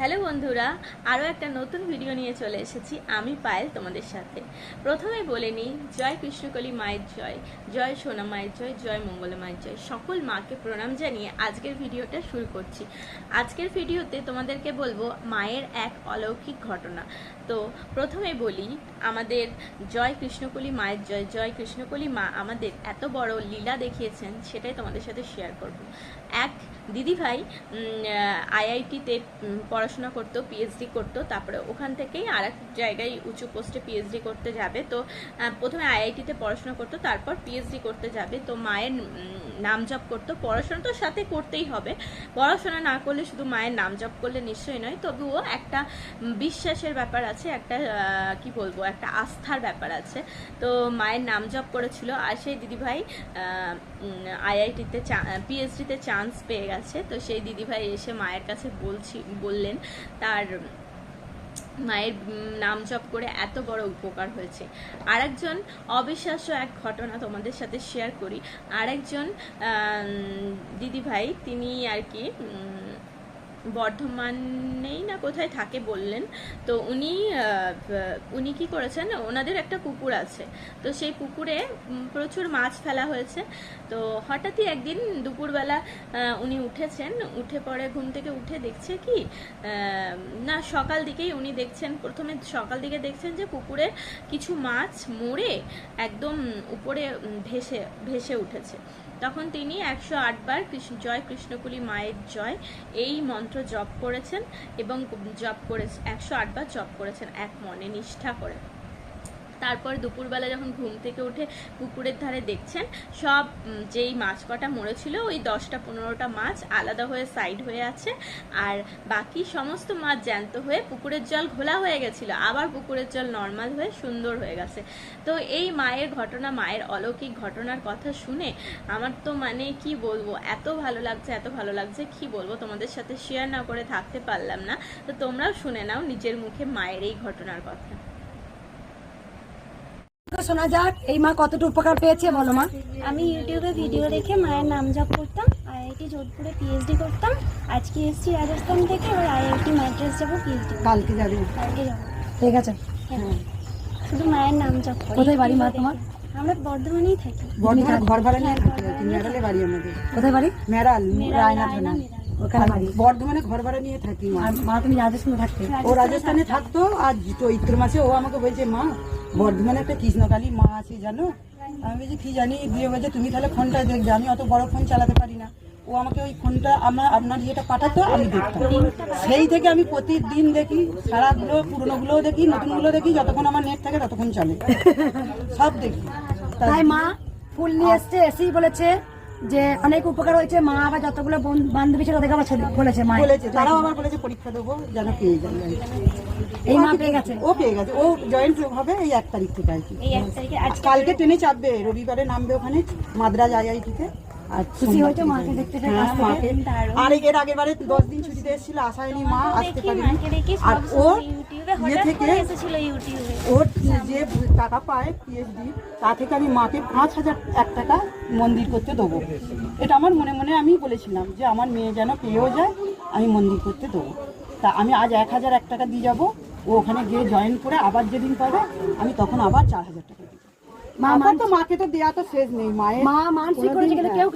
Hello বন্ধুরা, আরও একটা নতুন ভিডিও নিয়ে চলে এসেছি। আমি পায়েল তোমাদের সাথে। প্রথমে বলে নিই, জয় কৃষ্ণকলি মায়ের জয় জয় সোনা মায়ের জয় জয় মঙ্গলা মায়ের জয়। সকল মাকে প্রণাম জানিয়ে আজকের ভিডিওটা শুরু করছি। আজকের ভিডিওতে তোমাদেরকে বলব, মায়ের এক অলৌকিক ঘটনা। তো প্রথমে বলি, আমাদের জয় কৃষ্ণকলি মায়ের জয় জয় কৃষ্ণকলি মা আমাদের এত বড় লীলা দেখিয়েছেন, সেটাই তোমাদের সাথে শেয়ার করব। এক দিদিভাই আইআইটিতে পড়াশোনা করতো পিএইচডি করতো, তারপরে ওখান থেকেই আর এক জায়গায় উঁচু পোস্টে পিএইচডি করতে যাবে। তো প্রথমে আইআইটিতে পড়াশোনা করতো, তারপর পিএইচডি করতে যাবে। তো মায়ের নাম জপ করতো। পড়াশোনা তো সাথে করতেই হবে। পড়াশোনা না করলে শুধু মায়ের নাম জপ করলে নিশ্চয়ই নয়, তবুও একটা বিশ্বাসের ব্যাপার আছে, একটা কি বলব, একটা আস্থার ব্যাপার আছে। তো মায়ের নাম জপ করেছিল, আর সেই দিদিভাই আইআইটিতে চা পিএইচডিতে চান্স পেয়ে গেছে। তো সেই দিদিভাই এসে মায়ের কাছে বলছি, বললেন, তার মায়ের নাম জপ করে এত বড় উপকার হয়েছে। আরেকজন অবিশ্বাস্য এক ঘটনা তোমাদের সাথে শেয়ার করি। আরেকজন দিদিভাই, তিনি আর কি বর্ধমানেই না কোথায় থাকে বললেন। তো উনি উনি কি করেছেন, ওনাদের একটা পুকুর আছে। তো সেই পুকুরে প্রচুর মাছ ফেলা হয়েছে। তো হঠাৎই একদিন দুপুরবেলা উনি উঠেছেন। উঠে পরে ঘুম থেকে উঠে দেখছে কি না, সকাল দিকেই উনি দেখছেন, প্রথমে সকাল দিকে দেখছেন যে পুকুরে কিছু মাছ মরে একদম উপরে ভেসে ভেসে উঠেছে। তখন তিনি একশো আটবার কৃষ্ণ, জয় কৃষ্ণকুলি মায়ের জয়, এই মন্ত্র জপ করেছেন এবং জপ করে একশো আটবার জপ করেছেন এক মনে নিষ্ঠা করে। তারপর দুপুরবেলা যখন ঘুম থেকে উঠে পুকুরের ধারে দেখছেন, সব যেই মাছ কটা মরেছিল, ওই দশটা পনেরোটা মাছ আলাদা হয়ে সাইড হয়ে আছে আর বাকি সমস্ত মাছ জ্যান্ত হয়ে পুকুরের জল ঘোলা হয়ে গেছিল। আবার পুকুরের জল নর্মাল হয়ে সুন্দর হয়ে গেছে। তো এই মায়ের ঘটনা, মায়ের অলৌকিক ঘটনার কথা শুনে আমার তো মানে কি বলব, এত ভালো লাগছে, এত ভালো লাগছে, কি বলব? তোমাদের সাথে শেয়ার না করে থাকতে পারলাম না। তো তোমরাও শুনে নাও নিজের মুখে মায়ের এই ঘটনার কথা। শোনা যাক এই মা কতটা উপকার পেয়েছে বলো মা। আমি ইউটিউবে ভিডিও দেখে মায়ের নাম জপ করতাম আইআইটি যোধপুরে পিএইচডি করতাম। আজকে এসেছি রাজস্থান থেকে এবার আইআইটি মাদ্রাস যাব পিএইচডি কালকে যাবে। কালকে যাব। ঠিক আছে। শুধু মায়ের নাম জপ করি। কোথায় বাড়ি মা তোমার? আমরা বর্ধমানেই থাকি। বর্ধমানে ঘর ভাড়া নিয়ে মেরালে বাড়ি আমাদের। কোথায় বাড়ি? মেরাল মেরা রায়না রায়না থানা ওখানে বাড়ি। বর্ধমানে ঘর ভাড়া নিয়ে থাকি মা। তুমি রাজস্থানে থাকতে? ও রাজস্থানে থাকতো আর চৈত্র মাসে ও আমাকে বলছে মা বর্ধমানে একটা কৃষ্ণকালী মা আছে জানো? আমি বলছি কি জানি দিয়ে বলছে তুমি তাহলে ফোনটা দেখবে। আমি অত বড় ফোন চালাতে পারি না। ও আমাকে ওই ফোনটা আমার আপনার ইয়েটা পাঠাতো আমি দেখতাম। সেই থেকে আমি প্রতিদিন দেখি সারাগুলো পুরনোগুলোও দেখি নতুনগুলো দেখি যতক্ষণ আমার নেট থাকে ততক্ষণ চলে। সব দেখি। তাই মা ফুল নিয়ে এসছে এসেই বলেছে যে অনেক উপকার হয়েছে মা আবার যতগুলো বান্ধবী ছিল ওদেরকে আবার বলেছে মা বলেছে তারাও আবার বলেছে পরীক্ষা দেবো যেন পেয়ে যাবে এই মা পেয়ে গেছে। ও পেয়ে গেছে ও জয়েন্ট হবে এই এক তারিখ থেকে আর কি। এই এক তারিখে আজকে কালকে ট্রেনে চাপবে রবিবারে নামবে ওখানে মাদ্রাজ আইআইটিতে। খুশি হয়েছে থেকে মাকে দেখতে পেয়ে হ্যাঁ। আর এর আগের বারে দশ দিন ছুটিতে এসেছিল আশা মা আসতে পারেনি। আর ও ইয়ে থেকে ওর যে টাকা পায় পিএইচডি তা থেকে আমি মাকে পাঁচ হাজার এক টাকা মন্দির করতে দেবো। এটা আমার মনে মনে আমি বলেছিলাম যে আমার মেয়ে যেন পেয়েও যায় আমি মন্দির করতে দেবো। তা আমি আজ এক হাজার এক টাকা দিয়ে যাব। ও ওখানে গিয়ে জয়েন করে আবার যেদিন পাবে আমি তখন আবার চার হাজার টাকা দিই তো মাকে তো দেয়া তো শেষ নেই মায়ের মা মানসিক করেছে কিন্তু কেউ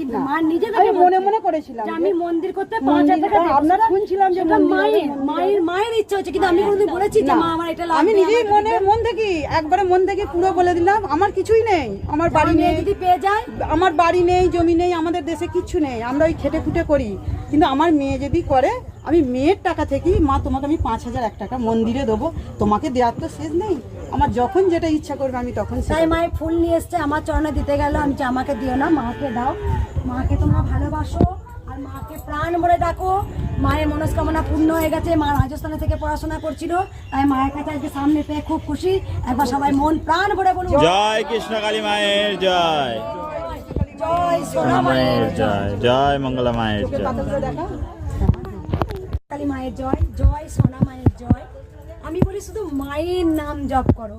কিন্তু। মা নিজে থেকে মনে মনে করেছিলাম আমি মন্দির করতে পাঁচ হাজার টাকা আপনারা শুনছিলাম যে মায়ের মায়ের মায়ের ইচ্ছা হচ্ছে কিন্তু আমি কোনোদিন বলেছি যে না। মা আমার এটা লাগবে আমি নিজেই মনে মন থেকে একবারে মন থেকে পুরো বলে দিলাম আমার কিছুই নেই আমার বাড়ি নেই। যদি পেয়ে যায় আমার বাড়ি নেই জমি নেই আমাদের দেশে কিচ্ছু নেই আমরা ওই খেটে খুটে করি। কিন্তু আমার মেয়ে যদি করে আমি মেয়ের টাকা থেকেই মা তোমাকে আমি পাঁচ হাজার এক টাকা মন্দিরে দেবো তোমাকে দেওয়ার তো শেষ নেই। আমার যখন যেটা ইচ্ছা করবে আমি তখন তাই মায়ের ফুল নিয়ে এসছে আমার চরণে দিতে গেল আমি যে আমাকে দিও না মাকে দাও। মাকে তোমরা ভালোবাসো আর মাকে প্রাণ ভরে ডাকো। মায়ের মনস্কামনা পূর্ণ হয়ে গেছে মা রাজস্থানে থেকে পড়াশোনা করছিল তাই মায়ের কাছে আজকে সামনে পেয়ে খুব খুশি। একবার সবাই মন প্রাণ ভরে বলুন। জয় কৃষ্ণকালী মায়ের জয়। জয় সোনা মায়ের জয়। জয় মঙ্গলা মায়ের জয়। কালী মায়ের জয় জয় সোনা মায়ের জয়। আমি বলি শুধু মায়ের নাম জপ করো।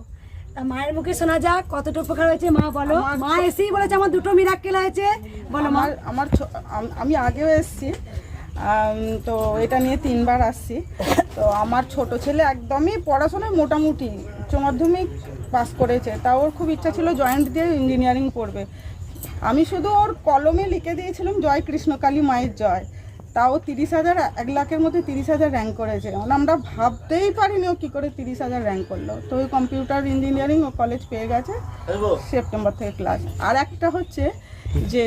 তা মায়ের মুখে শোনা যাক কতটা উপকার হয়েছে মা বলো। মা এসেই বলেছে আমার দুটো মিরাক্কেল হয়েছে। বলো মা। আমার আমার আমি আগেও এসেছি। তো এটা নিয়ে তিনবার আসছি। তো আমার ছোট ছেলে একদমই পড়াশোনায় মোটামুটি উচ্চ মাধ্যমিক পাস করেছে। তা ওর খুব ইচ্ছা ছিল জয়েন্ট দিয়ে ইঞ্জিনিয়ারিং পড়বে আমি শুধু ওর কলমে লিখে দিয়েছিলাম জয় কৃষ্ণকালী মায়ের জয়। তাও তিরিশ হাজার এক লাখের মধ্যে তিরিশ হাজার র্যাঙ্ক করেছে। মানে আমরা ভাবতেই পারিনি ও কী করে তিরিশ হাজার র্যাঙ্ক করল। তো ওই কম্পিউটার ইঞ্জিনিয়ারিং ও কলেজ পেয়ে গেছে সেপ্টেম্বর থেকে ক্লাস আর একটা হচ্ছে যে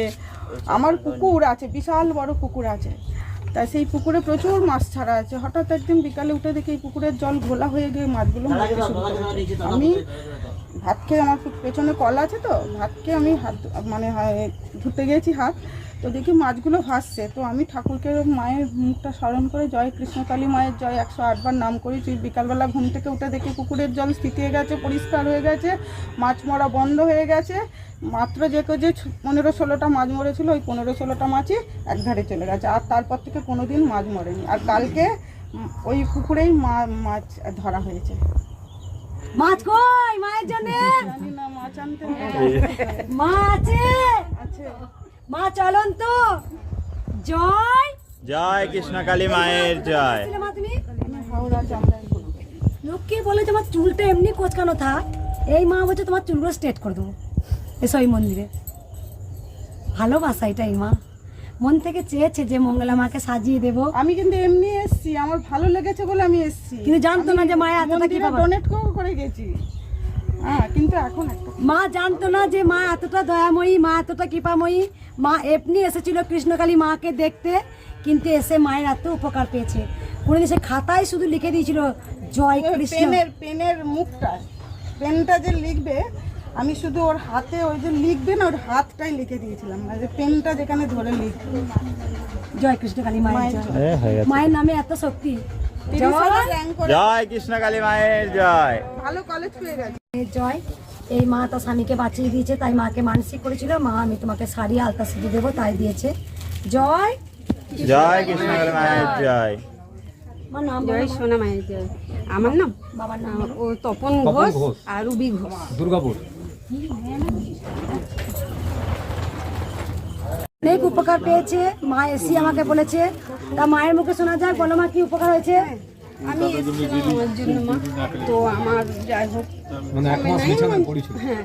আমার পুকুর আছে বিশাল বড় পুকুর আছে। তা সেই পুকুরে প্রচুর মাছ ছাড়া আছে। হঠাৎ একদিন বিকালে উঠে দেখি এই পুকুরের জল ঘোলা হয়ে গিয়ে মাছগুলো মরতে শুরু করেছে। আমি ভাত খেয়ে আমার পেছনে কল আছে তো ভাত খেয়ে আমি হাত মানে হা- ধুতে গেছি হাত। তো দেখি মাছগুলো ভাসছে। তো আমি ঠাকুরকে মায়ের মুখটা স্মরণ করে জয় কৃষ্ণকালী মায়ের জয় একশো আটবার নাম করেছি বিকালবেলা ঘুম থেকে উঠে দেখি পুকুরের জল স্থিতিয়ে গেছে পরিষ্কার হয়ে গেছে মাছ মরা বন্ধ হয়ে গেছে। মাত্র যে কেউ যে পনেরো ষোলোটা মাছ মরেছিল ওই পনেরো ষোলোটা মাছই এক ধারে চলে গেছে। আর তারপর থেকে কোনো দিন মাছ মরেনি। আর কালকে ওই পুকুরেই মা মাছ ধরা হয়েছে। মাছ কই মায়ের জন্য? জানি না মাছ আনতে আছে। মা চলন তো। জয়। জয় কৃষ্ণকালী মায়ের জয়। মা তুমি। লোককে বলে তোমার চুলটা এমনি কোচকানো থাক। এই মা বলছে তোমার চুলগুলো স্ট্রেট করে দেবো। এসো এই মন্দিরে। ভালোবাসা এটাই মা। মন থেকে চেয়েছে যে মঙ্গলা মাকে সাজিয়ে দেবো। আমি কিন্তু এমনি এসছি আমার ভালো লেগেছে বলে আমি এসছি। কিন্তু জানতো না যে মায়ের এতটা কি। ডোনেট করে গেছি। কিন্তু এখন মা জানতো না যে মা এতটা দয়াময়ী মা এতটা কৃপাময়ী। মা এমনি এসেছিল কৃষ্ণকালী মাকে দেখতে কিন্তু এসে মায়ের এত উপকার পেয়েছে। কোনোদিন সে খাতায় শুধু লিখে দিয়েছিল জয় কৃষ্ণ। পেনের পেনের মুখটা পেনটা যে লিখবে আমি শুধু ওর হাতে ওই যে লিখবে না ওর হাতটাই লিখে দিয়েছিলাম। মানে যে পেনটা যেখানে ধরে লিখবে। জয় কৃষ্ণকালী মায়ের মায়ের হয়ে নামে এত শক্তি। জয়। জয় কৃষ্ণকালী মায়ের জয়। ভালো কলেজ পেয়ে গেছে। জয়। এই মা তার স্বামীকে বাঁচিয়ে দিয়েছে তাই মাকে মানসিক করেছিল। মা আমি তোমাকে শাড়ি আলতা সিঁদুর দেবো তাই দিয়েছে। জয়। জয় কৃষ্ণকালী মায়ের জয়। আমার নাম জয় সোনা মায়ের জয়। আমার নাম? বাবার নাম ও তপন ঘোষ আর রুবি ঘোষ। দুর্গাপুর। অনেক উপকার পেয়েছে। মা এসি আমাকে বলেছে। তা মায়ের মুখে শোনা যায় বলো মা কি উপকার হয়েছে? আমি এসেছিলাম আমার জন্য মা। তো আমার যাই হোক। মানে এক মাস হ্যাঁ।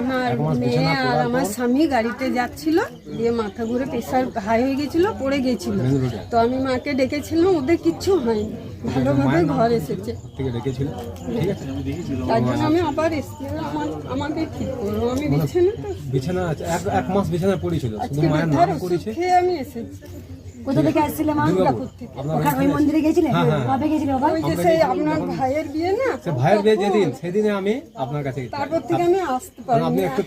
আমার মেয়ে আর আমার স্বামী গাড়িতে যাচ্ছিল দিয়ে মাথা ঘুরে প্রেশার হাই হয়ে গেছিল পড়ে গেছিল। তো আমি মাকে ডেকেছিলাম ওদের কিচ্ছু হয়নি। ভালোভাবে ঘর এসেছে। তার জন্য আমি আবার এসেছি আমার আমাকে ঠিক করব আমি বিছানা তো বিছানা আছে এক মাস বিছানায় পড়েছিল শুধু মায়ের নাম করেছে আমি এসেছি। কোথা থেকে আসছিলে মা? দুর্গাপুর। ওখানে ওই মন্দিরে গেছিলে? হ্যাঁ, হ্যাঁ। কবে গেছিলে বাবা? ওই যে সেই আপনার ভাইয়ের বিয়ে না? সে ভাইয়ের বিয়ে যেদিন সেদিনে আমি আপনার কাছে তারপর থেকে আমি আসতে কারণ আপনি একটু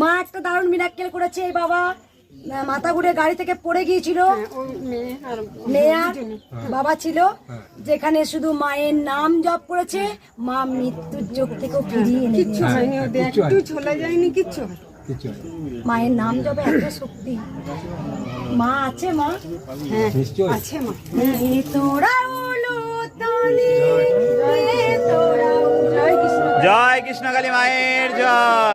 মা একটা দারুণ মিরাক্কেল করেছে এই বাবা। মাথা ঘুরে গাড়ি থেকে পড়ে গিয়েছিল। হ্যাঁ, ও মেয়ে আর মেয়া বাবা ছিল যেখানে শুধু মায়ের নাম জপ করেছে। মা মৃত্যুর চোখ থেকেও ফিরিয়ে কিচ্ছু হয়নি কিচ্ছু একটু চলে যায়নি কিচ্ছু হয়নি। মায়ের নাম যাবে এত শক্তি। মা আছে মা? নিশ্চয়ই। আছে মা। তোরা জয় কৃষ্ণ জয় কৃষ্ণকালী মায়ের জয়।